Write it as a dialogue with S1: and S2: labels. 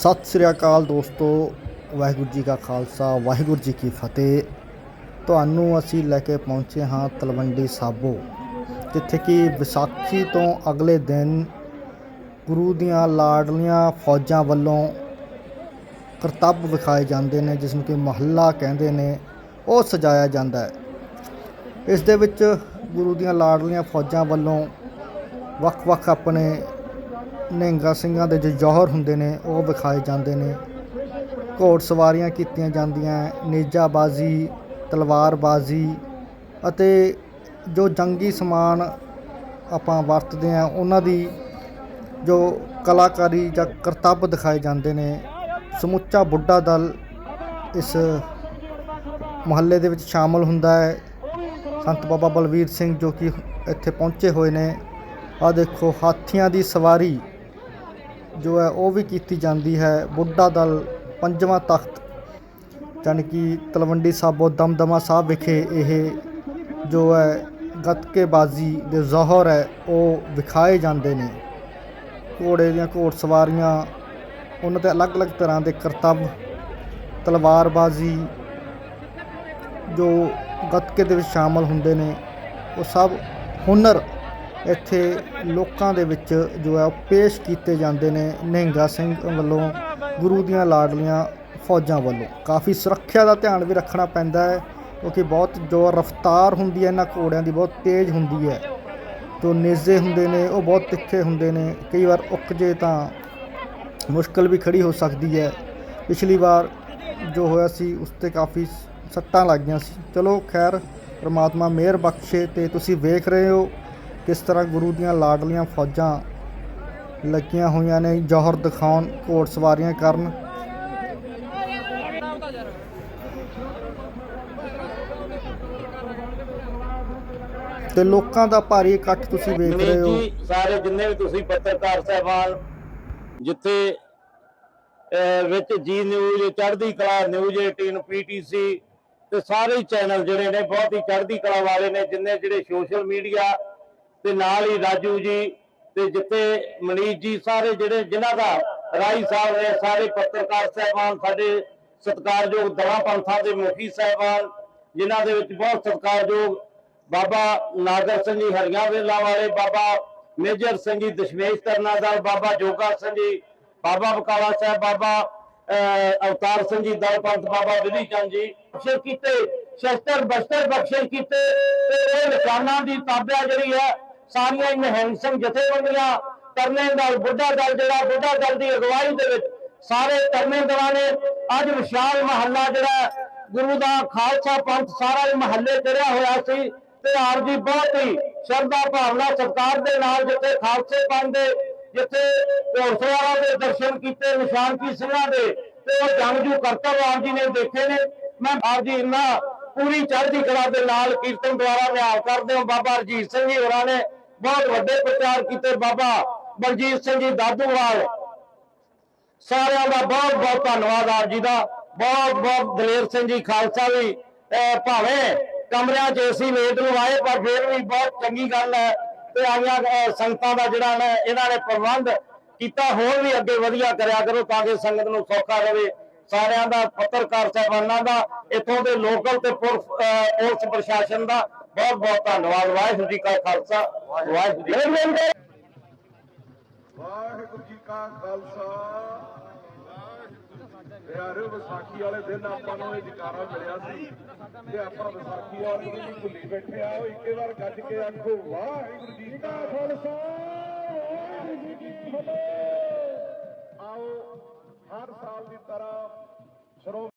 S1: ਸਤਿ ਸ੍ਰੀ ਅਕਾਲ ਦੋਸਤੋ, ਵਾਹਿਗੁਰੂ ਜੀ ਕਾ ਖਾਲਸਾ, ਵਾਹਿਗੁਰੂ ਜੀ ਕੀ ਫਤਿਹ। ਤੁਹਾਨੂੰ ਅਸੀਂ ਲੈ ਕੇ ਪਹੁੰਚੇ ਹਾਂ ਤਲਵੰਡੀ ਸਾਬੋ, ਜਿੱਥੇ ਕਿ ਵਿਸਾਖੀ ਤੋਂ ਅਗਲੇ ਦਿਨ ਗੁਰੂ ਦੀਆਂ ਲਾਡਲੀਆਂ ਫੌਜਾਂ ਵੱਲੋਂ ਕਰਤੱਵ ਵਿਖਾਏ ਜਾਂਦੇ ਨੇ, ਜਿਸ ਨੂੰ ਕਿ ਮਹੱਲਾ ਕਹਿੰਦੇ ਨੇ, ਉਹ ਸਜਾਇਆ ਜਾਂਦਾ ਹੈ। ਇਸ ਦੇ ਵਿੱਚ ਗੁਰੂ ਦੀਆਂ ਲਾਡਲੀਆਂ ਫੌਜਾਂ ਵੱਲੋਂ ਵੱਖ-ਵੱਖ ਆਪਣੇ ਨਹਿੰਗਾ ਸਿੰਘਾਂ ਦੇ ਜੋ ਜੌਹਰ ਹੁੰਦੇ ਨੇ, ਉਹ ਵਿਖਾਏ ਜਾਂਦੇ ਨੇ। ਘੋੜ ਸਵਾਰੀਆਂ ਕੀਤੀਆਂ ਜਾਂਦੀਆਂ, ਨੇਜਾਬਾਜ਼ੀ, ਤਲਵਾਰਬਾਜ਼ੀ ਅਤੇ ਜੋ ਜੰਗੀ ਸਮਾਨ ਆਪਾਂ ਵਰਤਦੇ ਆ ਉਹਨਾਂ ਦੀ ਜੋ ਕਲਾਕਾਰੀ ਜਾਂ ਕਰਤੱਵ ਦਿਖਾਏ ਜਾਂਦੇ ਨੇ। ਸਮੁੱਚਾ ਬੁੱਢਾ ਦਲ ਇਸ ਮੁਹੱਲੇ ਦੇ ਵਿੱਚ ਸ਼ਾਮਲ ਹੁੰਦਾ ਹੈ। ਸੰਤ ਬਾਬਾ ਬਲਵੀਰ ਸਿੰਘ ਜੋ ਕਿ ਇੱਥੇ ਪਹੁੰਚੇ ਹੋਏ ਨੇ। ਆ ਦੇਖੋ, ਹਾਥੀਆਂ ਦੀ ਸਵਾਰੀ। ਜੋ ਹੈ ਉਹ ਵੀ ਕੀਤੀ ਜਾਂਦੀ ਹੈ। ਬੁੱਢਾ ਦਲ ਪੰਜਵਾਂ ਤਖਤ, ਜਾਣੀ ਕਿ ਤਲਵੰਡੀ ਸਾਬੋ ਦਮਦਮਾ ਸਾਹਿਬ ਵਿਖੇ ਇਹ ਜੋ ਹੈ ਗੱਤਕੇਬਾਜ਼ੀ ਦੇ ਜ਼ੋਹਰ ਹੈ, ਉਹ ਵਿਖਾਏ ਜਾਂਦੇ ਨੇ। ਘੋੜੇ ਦੀਆਂ ਘੋੜ ਸਵਾਰੀਆਂ, ਉਹਨਾਂ ਤੇ ਅਲੱਗ-ਅਲੱਗ ਤਰ੍ਹਾਂ ਦੇ ਕਰਤੱਵ, ਤਲਵਾਰਬਾਜ਼ੀ ਜੋ ਗੱਤਕੇ ਦੇ ਵਿੱਚ ਸ਼ਾਮਲ ਹੁੰਦੇ ਨੇ, ਉਹ ਸਭ ਹੁਨਰ ਇੱਥੇ ਲੋਕਾਂ ਦੇ ਵਿੱਚ ਜੋ ਹੈ ਉਹ ਪੇਸ਼ ਕੀਤੇ ਜਾਂਦੇ ਨੇ ਨਹਿੰਗਾ ਸਿੰਘ ਵੱਲੋਂ ਗੁਰੂ ਦੀਆਂ ਲਾਡਲੀਆਂ ਫੌਜਾਂ ਵੱਲੋਂ। ਕਾਫੀ ਸੁਰੱਖਿਆ ਦਾ ਧਿਆਨ ਵੀ ਰੱਖਣਾ ਪੈਂਦਾ ਹੈ, ਕਿਉਂਕਿ ਬਹੁਤ ਜੋ ਰਫ਼ਤਾਰ ਹੁੰਦੀ ਹੈ, ਇਹਨਾਂ ਘੋੜਿਆਂ ਦੀ ਬਹੁਤ ਤੇਜ਼ ਹੁੰਦੀ ਹੈ। ਜੋ ਨੇਜ਼ੇ ਹੁੰਦੇ ਨੇ, ਉਹ ਬਹੁਤ ਤਿੱਖੇ ਹੁੰਦੇ ਨੇ। ਕਈ ਵਾਰ ਉੱਕ ਜੇ ਤਾਂ ਮੁਸ਼ਕਲ ਵੀ ਖੜੀ ਹੋ ਸਕਦੀ ਹੈ। ਪਿਛਲੀ ਵਾਰ ਜੋ ਹੋਇਆ ਸੀ, ਉਸ ਤੇ ਕਾਫੀ ਸੱਟਾਂ ਲੱਗ ਗਈਆਂ ਸੀ। ਚਲੋ ਖੈਰ, ਪ੍ਰਮਾਤਮਾ ਮਿਹਰ ਬਖਸ਼ੇ ਤੇ ਤੁਸੀਂ ਵੇਖ ਰਹੇ ਹੋ। ਕਿਸ ਤਰ੍ਹਾਂ ਗੁਰੂ ਦੀਆਂ ਲਾਡਲੀਆਂ ਫੌਜਾਂ ਲੱਗੀਆਂ ਹੋਈਆਂ ਨੇ ਜੌਹਰ ਦਿਖਾਉਣ ਘੋੜ ਸਵਾਰੀਆਂ ਕਰਨ। ਤੇ ਲੋਕਾਂ ਦਾ ਭਾਰੀ ਇਕੱਠ ਤੁਸੀਂ ਵੇਖ ਰਹੇ ਹੋ।
S2: ਸਾਰੇ ਜਿੰਨੇ ਵੀ ਤੁਸੀਂ ਪੱਤਰਕਾਰ ਸਹਿਬਾਨ ਜਿੱਥੇ ਵਿੱਚ ਜੀ ਨਿਊਜ਼ ਚੜ੍ਹਦੀ ਕਲਾ ਨਿਊਜ਼ 18 ਪੀਟੀਸੀ ਤੇ ਸਾਰੇ ਚੈਨਲ ਜਿਹੜੇ ਨੇ ਬਹੁਤ ਹੀ ਚੜ੍ਹਦੀ ਕਲਾ ਵਾਲੇ ਨੇ ਜਿੰਨੇ ਜਿਹੜੇ ਸੋਸ਼ਲ ਮੀਡੀਆ ਤੇ ਨਾਲ ਹੀ ਰਾਜੂ ਜੀ ਤੇ ਜਿੱਥੇ ਮਨੀਸ਼ ਜੀ ਸਾਰੇ ਜਿਹੜੇ ਜਿਨ੍ਹਾਂ ਦਾ ਰਾਈ ਸਾਹਿਬ ਨੇ ਸਾਰੇ ਪੱਤਰਕਾਰ ਸਹਿਬਾਨ, ਸਾਡੇ ਸਤਿਕਾਰਯੋਗ ਦਲਾਂ ਪੰਥਾਂ ਦੇ ਮੁਖੀ ਸਹਿਬਾਨ, ਜਿਨ੍ਹਾਂ ਦੇ ਵਿੱਚ ਬਹੁਤ ਸਤਿਕਾਰਯੋਗ ਬਾਬਾ ਨਾਗਰ ਸਿੰਘ ਜੀ ਹਰੀਆਂ ਵੇਲਾ ਵਾਲੇ ਬਾਬਾ ਮੇਜਰ ਸਿੰਘ ਜੀ ਦਸ਼ਮੇਸ਼ ਤਰਨਾ ਬਾਬਾ ਜੋਗਾ ਸਿੰਘ ਜੀ, ਬਾਬਾ ਬਕਾਲਾ ਸਾਹਿਬ, ਬਾਬਾ ਅਵਤਾਰ ਸਿੰਘ ਜੀ, ਦਲ ਪੰਥ, ਬਾਬਾ ਵਿਧੀ ਚੰਦ ਜੀ, ਬਖਸ਼ਿਸ਼ ਕੀਤੇ, ਸ਼ਸਤਰ ਬਸਤਰ ਬਖਸ਼ਿਸ਼ ਕੀਤੇ, ਤੇ ਇਹ ਨਿਸ਼ਾਨਾਂ ਦੀ ਤਾਬਿਆ ਜਿਹੜੀ ਹੈ ਸਾਰੀਆਂ ਹੀ ਨਿਹੰਗ ਸਿੰਘ ਜਥੇਬੰਦੀਆਂ ਤਰਨੇ ਦਲ ਬੁੱਢਾ ਦਲ ਜਿਹੜਾ, ਬੁੱਢਾ ਦਲ ਦੀ ਅਗਵਾਈ ਦੇ ਵਿੱਚ ਸਾਰੇ ਤਰਨੇ ਦਲਾਂ ਨੇ ਅੱਜ ਵਿਸ਼ਾਲ ਮਹੱਲਾ ਜਿਹੜਾ ਗੁਰੂ ਦਾ ਖਾਲਸਾ ਪੰਥ ਸਾਰਾ ਹੀ ਮਹੱਲੇ ਚੜਿਆ ਹੋਇਆ ਸੀ ਤੇ ਆਪ ਜੀ ਬਹੁਤ ਹੀ ਸ਼ਰਧਾ ਭਾਵਨਾ ਸਤਿਕਾਰ ਦੇ ਨਾਲ ਜਿੱਥੇ ਖਾਲਸੇ ਪੰਥ ਦੇ, ਜਿੱਥੇ ਘੋੜਸਵਾਰਾਂ ਦੇ ਦਰਸ਼ਨ ਕੀਤੇ ਨਿਸ਼ਾਨ ਕੀ ਸਿੰਘਾਂ ਦੇ ਤੇ ਉਹ ਜੰਗਜੂ ਕਰਤਵ ਆਪ ਜੀ ਨੇ ਦੇਖੇ ਨੇ। ਮੈਂ ਆਪ ਜੀ ਇੰਨਾ ਪੂਰੀ ਚੜ੍ਹਦੀ ਕਲਾ ਦੇ ਨਾਲ ਕੀਰਤਨ ਦੁਆਰਾ ਨਿਹਾਲ ਕਰਦੇ ਹਾਂ। ਬਾਬਾ ਰਜੀਤ ਸਿੰਘ ਜੀ ਹੋਰਾਂ ਨੇ ਬਹੁਤ ਵੱਡੇ ਪ੍ਰਚਾਰ ਕੀਤੇ ਬਾਬਾ ਬਲਜੀਤ ਸਿੰਘ ਜੀ ਦਾਦੂਵਾਲ। ਸਾਰਿਆਂ ਦਾ ਬਹੁਤ ਬਹੁਤ ਧੰਨਵਾਦ ਆਪ ਜੀ ਦਾ। ਬਹੁਤ ਬਹੁਤ ਦਲੇਰ ਸਿੰਘ ਜੀ ਖਾਲਸਾ ਵੀ ਭਾਵੇਂ ਕਮਰਿਆਂ 'ਚ ਏਸੀ ਲੇਟ ਨੂੰ ਆਏ, ਪਰ ਫਿਰ ਵੀ ਬਹੁਤ ਚੰਗੀ ਗੱਲ ਹੈ ਤੇ ਆਈਆਂ ਸੰਗਤਾਂ ਦਾ ਜਿਹੜਾ ਨਾ ਇਹਨਾਂ ਨੇ ਪ੍ਰਬੰਧ ਕੀਤਾ, ਹੋਰ ਵੀ ਅੱਗੇ ਵਧੀਆ ਕਰਿਆ ਕਰੋ ਤਾਂ ਕਿ ਸੰਗਤ ਨੂੰ ਸੌਖਾ ਰਹੇ ਸਾਰਿਆਂ ਦਾ, ਪੱਤਰਕਾਰ ਸਾਹਿਬਾਨਾਂ ਦਾ, ਇੱਥੋਂ ਦੇ ਲੋਕਲ ਤੇ ਪੁਲਿਸ ਪੁਲਿਸ ਪ੍ਰਸ਼ਾਸਨ ਦਾ ਬਹੁਤ ਬਹੁਤ ਧੰਨਵਾਦ, ਵਾਹਿਗੁਰੂ ਜੀ ਕਾ ਖਾਲਸਾ, ਵਾਹਿਗੁਰੂ ਜੀ
S3: ਵਾਹਿਗੁਰੂ ਜੀ ਕਾ ਖਾਲਸਾ। ਪਿਆਰੇ ਵਿਸਾਖੀ ਵਾਲੇ ਦਿਨ ਆਪਾਂ ਨੂੰ ਇਹ ਜਕਾਰਾ ਮਿਲਿਆ ਸੀ ਤੇ ਆਪਾਂ ਵਿਸਾਖੀ ਵਾਲੇ ਦਿਨ ਹੀ ਭੁੱਲੀ ਬੈਠੇ ਆ, ਉਹ ਇੱਕੇ ਵਾਰ ਗੱਜ ਕੇ ਆਖੋ, ਵਾਹਿਗੁਰੂ ਜੀ ਕਾ ਖਾਲਸਾ, ਵਾਹਿਗੁਰੂ ਜੀ ਕੀ ਫਤਿਹ। ਆਓ, ਹਰ ਸਾਲ ਦੀ ਤਰ੍ਹਾਂ ਸ਼ਰੋ